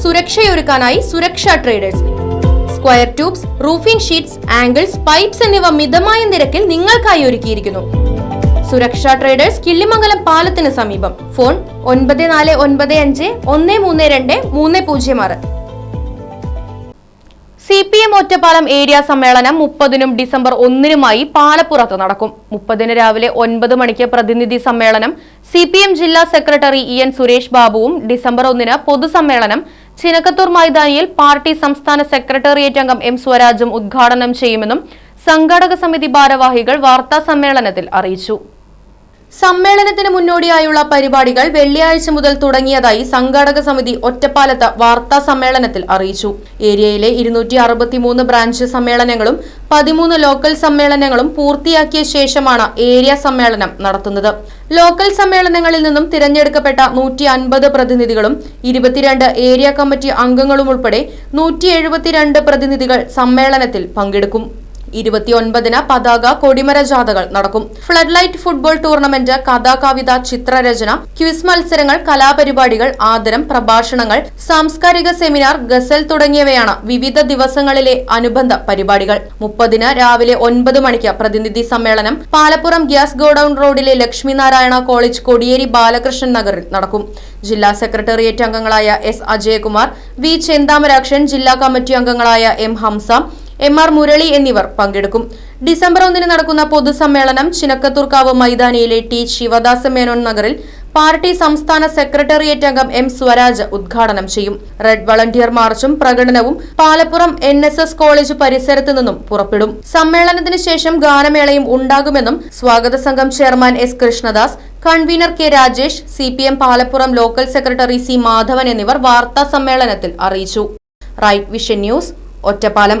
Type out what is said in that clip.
സുരക്ഷയൊരുക്കാനായി Suraksha traders square tubes roofing sheets angles pipes എന്നിവ മിതമായ നിരക്കിൽ നിങ്ങൾക്കായി ഒരുക്കിയിരിക്കുന്നു. സുരക്ഷാ ട്രേഡേഴ്സ് കിള്ളിമംഗലം പാലത്തിന് സമീപം. ഫോൺ ഒൻപത് നാല് ഒൻപത് അഞ്ച് ഒന്ന് മൂന്ന് രണ്ട് മൂന്ന് പൂജ്യം ആറ്. C P M Ottapalam area സമ്മേളനം മുപ്പതിനും ഡിസംബർ ഒന്നിനുമായി പാലപ്പുറത്ത് നടക്കും. മുപ്പതിന് രാവിലെ ഒൻപത് മണിക്ക് പ്രതിനിധി സമ്മേളനം സി പി എം ജില്ലാ സെക്രട്ടറി ഇ എൻ സുരേഷ് ബാബുവും ഡിസംബർ ഒന്നിന് പൊതുസമ്മേളനം ചിനക്കത്തൂർ മൈതാനിയിൽ പാർട്ടി സംസ്ഥാന സെക്രട്ടേറിയറ്റ് അംഗം എം സ്വരാജും ഉദ്ഘാടനം ചെയ്യുമെന്നും സംഘാടക സമിതി ഭാരവാഹികൾ വാർത്താ സമ്മേളനത്തിൽ അറിയിച്ചു സമ്മേളനത്തിന് മുന്നോടിയായുള്ള പരിപാടികൾ വെള്ളിയാഴ്ച മുതൽ തുടങ്ങിയതായി സംഘാടക സമിതി ഒറ്റപ്പാലത്ത് വാർത്താ സമ്മേളനത്തിൽ അറിയിച്ചു. ഏരിയയിലെ ഇരുന്നൂറ്റി അറുപത്തിമൂന്ന് ബ്രാഞ്ച് സമ്മേളനങ്ങളും പതിമൂന്ന് ലോക്കൽ സമ്മേളനങ്ങളും പൂർത്തിയാക്കിയ ശേഷമാണ് ഏരിയ സമ്മേളനം നടത്തുന്നത്. ലോക്കൽ സമ്മേളനങ്ങളിൽ നിന്നും തിരഞ്ഞെടുക്കപ്പെട്ട നൂറ്റി അൻപത് പ്രതിനിധികളും ഇരുപത്തിരണ്ട് ഏരിയ കമ്മിറ്റി അംഗങ്ങളും ഉൾപ്പെടെ നൂറ്റി പ്രതിനിധികൾ സമ്മേളനത്തിൽ പങ്കെടുക്കും. ഇരുപത്തിയൊൻപതിന് പതാക കൊടിമര ജാഥകൾ നടക്കും. ഫ്ലഡ് ലൈറ്റ് ഫുട്ബോൾ ടൂർണമെന്റ് കഥാ കവിത ചിത്രരചന ക്വിസ് മത്സരങ്ങൾ കലാപരിപാടികൾ ആദരം പ്രഭാഷണങ്ങൾ സാംസ്കാരിക സെമിനാർ ഗസൽ തുടങ്ങിയവയാണ് വിവിധ ദിവസങ്ങളിലെ അനുബന്ധ പരിപാടികൾ. മുപ്പതിന് രാവിലെ ഒൻപത് മണിക്ക് പ്രതിനിധി സമ്മേളനം പാലപ്പുറം ഗ്യാസ് ഗോഡൌൺ റോഡിലെ ലക്ഷ്മിനാരായണ കോളേജ് കൊടിയേരി ബാലകൃഷ്ണൻ നഗറിൽ നടക്കും. ജില്ലാ സെക്രട്ടേറിയറ്റ് അംഗങ്ങളായ എസ് അജയകുമാർ വി ചെന്താമരാക്ഷൻ ജില്ലാ കമ്മിറ്റി അംഗങ്ങളായ M Hamsa M R Murali എന്നിവർ പങ്കെടുക്കും. ഡിസംബർ ഒന്നിന് നടക്കുന്ന പൊതുസമ്മേളനം ചിനക്കത്തൂർക്കാവ് മൈതാനിയിലെ ടി ശിവദാസ മേനോൻ നഗറിൽ പാർട്ടി സംസ്ഥാന സെക്രട്ടേറിയറ്റ് അംഗം എം സ്വരാജ് ഉദ്ഘാടനം ചെയ്യും. റെഡ് വളണ്ടിയർ മാർച്ചും പ്രകടനവും Palappuram N S S college പരിസരത്ത് നിന്നും പുറപ്പെടും. സമ്മേളനത്തിന് ശേഷം ഗാനമേളയും ഉണ്ടാകുമെന്നും സ്വാഗത സംഘം chairman S Krishnadas convener K Rajesh C P M Palappuram local secretary C Madhavan എന്നിവർ വാർത്താ സമ്മേളനത്തിൽ അറിയിച്ചു. Right Vision News Ottapalam.